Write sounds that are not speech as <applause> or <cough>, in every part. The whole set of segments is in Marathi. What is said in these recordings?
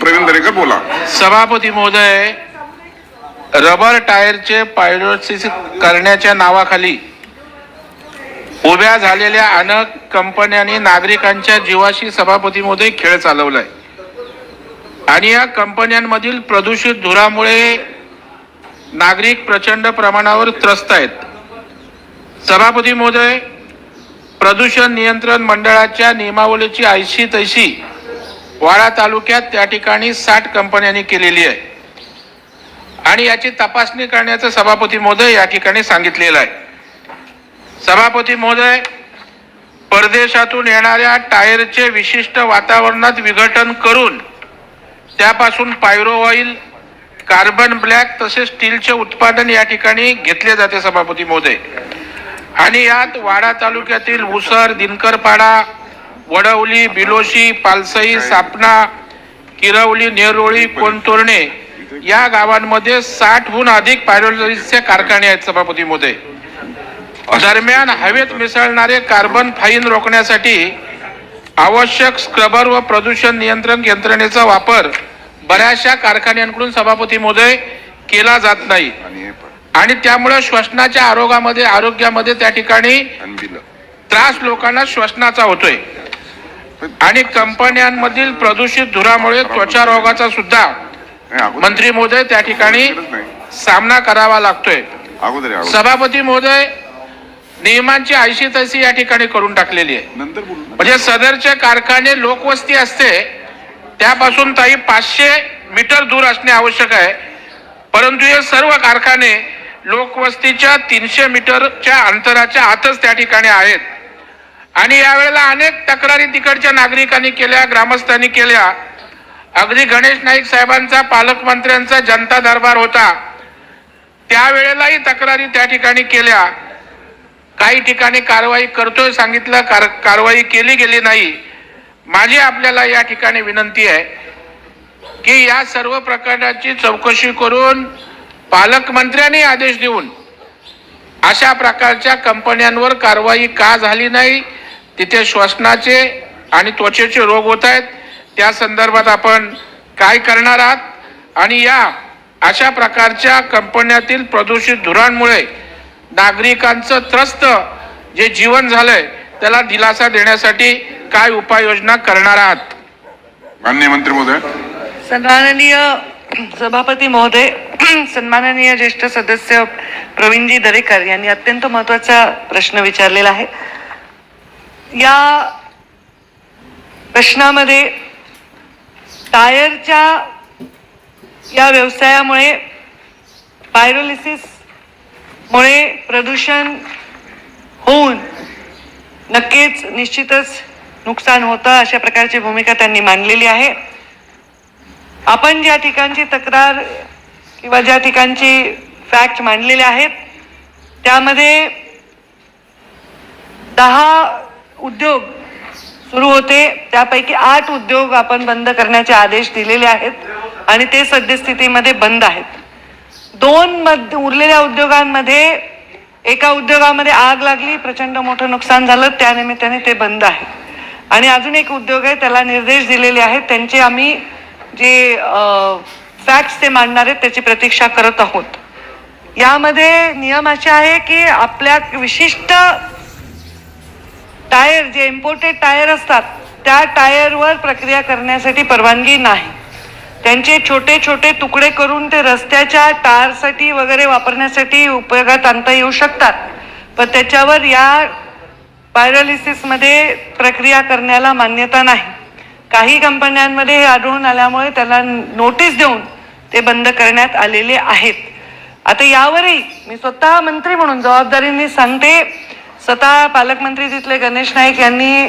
प्रवीण दरेकर बोला. सभापती महोदय रबर टायरचे पायरोसिस करण्याच्या नावाखाली उभ्या झालेल्या अनेक कंपन्यांनी नागरिकांच्या जीवाशी सभापती महोदय खेळ चालवलाय. आणि या कंपन्यांमधील प्रदूषित धुरामुळे नागरिक प्रचंड प्रमाणावर त्रस्त आहेत. सभापती महोदय प्रदूषण नियंत्रण मंडळाच्या नियमावलीची ऐशी तैशी वाडा तालुक्यात त्या ठिकाणी साठ कंपन्यांनी केलेली आहे. आणि याची तपासणी करण्याचं सभापती महोदय या ठिकाणी सांगितलेलं आहे. सभापती महोदय परदेशातून येणाऱ्या टायरचे विशिष्ट वातावरणात विघटन करून त्यापासून पायरो ऑइल कार्बन ब्लॅक तसेच स्टीलचे उत्पादन या ठिकाणी घेतले जाते सभापती महोदय. आणि यात वाडा तालुक्यातील उसर दिनकरपाडा वडवली बिलोशी पालसई सापना किरवली नेरोळी कोणतोरणे या गावांमध्ये साठहून अधिक पायरोलॉजीचे कारखाने आहेत सभापतीमध्ये दरम्यान हवेत मिसळणारे कार्बन फाईन रोखण्यासाठी आवश्यक स्क्रबर व प्रदूषण नियंत्रण यंत्रणेचा वापर बऱ्याचशा कारखान्यांकडून सभापती महोदय केला जात नाही. आणि त्यामुळे श्वसनाच्या आरोग्यामध्ये आरोग्यामध्ये त्या ठिकाणी त्रास लोकांना श्वसनाचा होतोय. आणि कंपन्यांमधील प्रदूषित धुरामुळे त्वचा रोगाचा सुद्धा मंत्री महोदय त्या ठिकाणी. सामना करावा लागतोय. सभापती महोदय नियमांची ऐशी तैशी या ठिकाणी करून टाकलेली आहे. म्हणजे सदरचे कारखाने लोकवस्ती असते त्यापासून ताई पाचशे मीटर दूर असणे आवश्यक आहे. परंतु हे सर्व कारखाने लोकवस्तीच्या तीनशे मीटरच्या अंतराच्या आतच त्या ठिकाणी आहेत. आणि यावेळेला अनेक तक्रारी तिकडच्या नागरिकांनी केल्या ग्रामस्थांनी केल्या. अगदी गणेश नाईक साहेबांचा पालकमंत्र्यांचा जनता दरबार होता. त्यावेळेलाही तक्रारी त्या ठिकाणी केल्या. काही ठिकाणी कारवाई करतोय सांगितलं कार कारवाई केली गेली नाही. माझी आपल्याला या ठिकाणी विनंती आहे की या सर्व प्रकरणाची चौकशी करून पालकमंत्र्यांनी आदेश देऊन अशा प्रकारच्या कंपन्यांवर कारवाई का झाली नाही तिथे श्वसनाचे आणि त्वचेचे रोग होत आहेत त्या संदर्भात आपण काय करणार आहात? आणि या अशा प्रकारच्या कंपन्यातील प्रदूषित धुरांमुळे नागरिकांचं त्रस्त जे जीवन झालंय त्याला दिलासा देण्यासाठी काय उपाययोजना करणार आहात? माननीय मंत्री महोदय. सन्माननीय सभापती महोदय <clears throat> सन्माननीय ज्येष्ठ सदस्य प्रवीणजी दरेकर यांनी अत्यंत महत्त्वाचा प्रश्न विचारलेला आहे. या प्रश्नामध्ये टायरच्या या व्यवसायामुळे पायरोलिसिसमुळे प्रदूषण होऊन नक्कीच निश्चितच नुकसान होतं अशा प्रकारची भूमिका त्यांनी मांडलेली आहे. आपण ज्या ठिकाणची तक्रार किंवा ज्या ठिकाणची फॅक्ट मांडलेले आहेत त्यामध्ये दहा उद्योग सुरू होते. त्यापैकी आठ उद्योग आपण बंद करण्याचे आदेश दिलेले आहेत आणि ते सद्यस्थितीमध्ये बंद आहेत. दोन मध उरलेल्या उद्योगांमध्ये एका उद्योगामध्ये आग लागली प्रचंड मोठं नुकसान झालं त्यानिमित्ताने ते बंद आहे. आणि अजून एक उद्योग आहे त्याला निर्देश दिलेले आहेत. त्यांचे आम्ही जे फॅक्ट्स ते मांडणार आहेत त्याची प्रतीक्षा करत आहोत. यामध्ये नियम असे आहे की आपल्या विशिष्ट टायर जे इम्पोर्टेड टायर असतात त्या टायरवर प्रक्रिया करण्यासाठी परवानगी नाही. त्यांचे छोटे छोटे तुकडे करून ते रस्त्याच्या टारसाठी वगैरे वापरण्यासाठी उपयोगात आणता येऊ शकतात. पण त्याच्यावर या पायरोलिसिसमध्ये प्रक्रिया करण्याला मान्यता नाही. काही कंपन्यांमध्ये हे आढळून आल्यामुळे त्याला नोटीस देऊन ते बंद करण्यात आलेले आहेत. आता यावरही मी स्वतः मंत्री म्हणून जबाबदारीने सांगते. स्वतः पालकमंत्री तिथले गणेश नाईक यांनी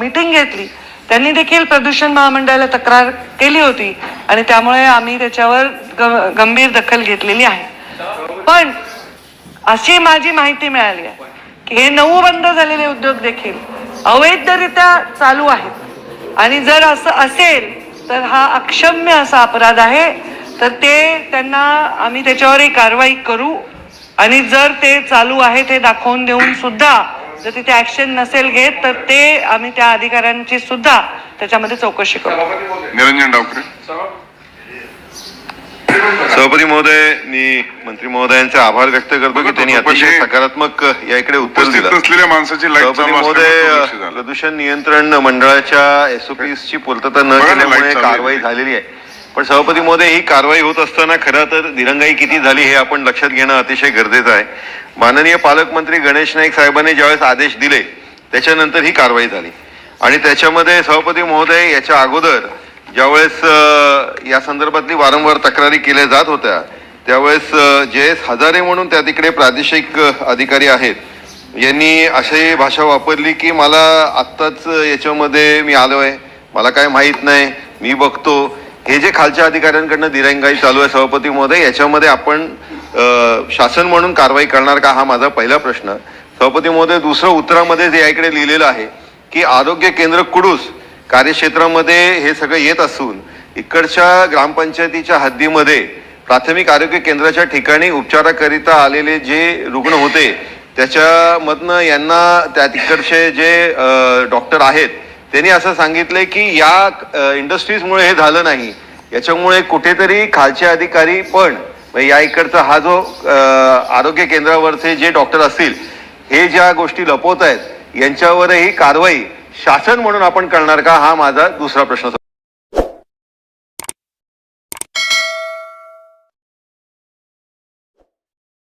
मीटिंग घेतली. त्यांनी देखील प्रदूषण महामंडळाला तक्रार केली होती आणि त्यामुळे आम्ही त्याच्यावर गंभीर दखल घेतलेली आहे. पण अशी माझी माहिती मिळाली आहे की हे नऊ बंद झालेले उद्योग देखील अवैधरित्या चालू आहेत. आणि जर असं असेल तर हा अक्षम्य असा अपराध आहे. तर ते त्यांना आम्ही त्याच्यावरही कारवाई करू. आणि जर ते चालू आहे ते दाखवून देऊन सुद्धा जर तिथे ऍक्शन नसेल घेत तर ते आम्ही त्या अधिकाऱ्यांची सुद्धा त्याच्यामध्ये चौकशी करू. निरंजन डावकरे सभापती महोदय मी मंत्री महोदयांचे आभार व्यक्त करतो की त्यांनी अतिशय सकारात्मक या इकडे उत्तर दिलं. नसलेल्या माणसाची सभापती महोदय. प्रदूषण नियंत्रण मंडळाच्या एसओपीस ची पूर्तता न केल्यामुळे. कारवाई झालेली आहे. पण सभापती महोदय ही कारवाई होत असताना खरं तर दिरंगाई किती झाली हे आपण लक्षात घेणं अतिशय गरजेचं आहे. माननीय पालकमंत्री गणेश नाईक साहेबांनी ज्यावेळेस आदेश दिले त्याच्यानंतर ही कारवाई झाली. आणि त्याच्यामध्ये सभापती महोदय याच्या अगोदर ज्यावेळेस या संदर्भातली वारंवार तक्रारी केल्या जात होत्या त्यावेळेस जे एस हजारे म्हणून त्या तिकडे प्रादेशिक अधिकारी आहेत यांनी अशी भाषा वापरली की मला आत्ताच याच्यामध्ये मी आलो आहे मला काय माहीत नाही मी बघतो हे जे खालच्या अधिकाऱ्यांकडनं दिरंगाई चालू आहे सभापती महोदय याच्यामध्ये आपण शासन म्हणून कारवाई करणार का हा माझा पहिला प्रश्न. सभापती महोदय दुसरं उत्तरामध्ये जे या इकडे लिहिलेलं आहे की आरोग्य केंद्र कुडूस कार्यक्षेत्रामध्ये हे सगळं येत असून इकडच्या ग्रामपंचायतीच्या हद्दीमध्ये प्राथमिक आरोग्य केंद्राच्या ठिकाणी उपचाराकरिता आलेले जे रुग्ण होते त्याच्यामधनं यांना त्या तिकडचे जे डॉक्टर आहेत त्यांनी असं सांगितलंय की या इंडस्ट्रीजमुळे हे झालं नाही. याच्यामुळे कुठेतरी खालचे अधिकारी पण या इकडचा हा जो आरोग्य केंद्रावरचे जे डॉक्टर असतील हे ज्या गोष्टी लपवत आहेत यांच्यावरही कारवाई शासन म्हणून आपण करणार का? हा माझा दुसरा प्रश्न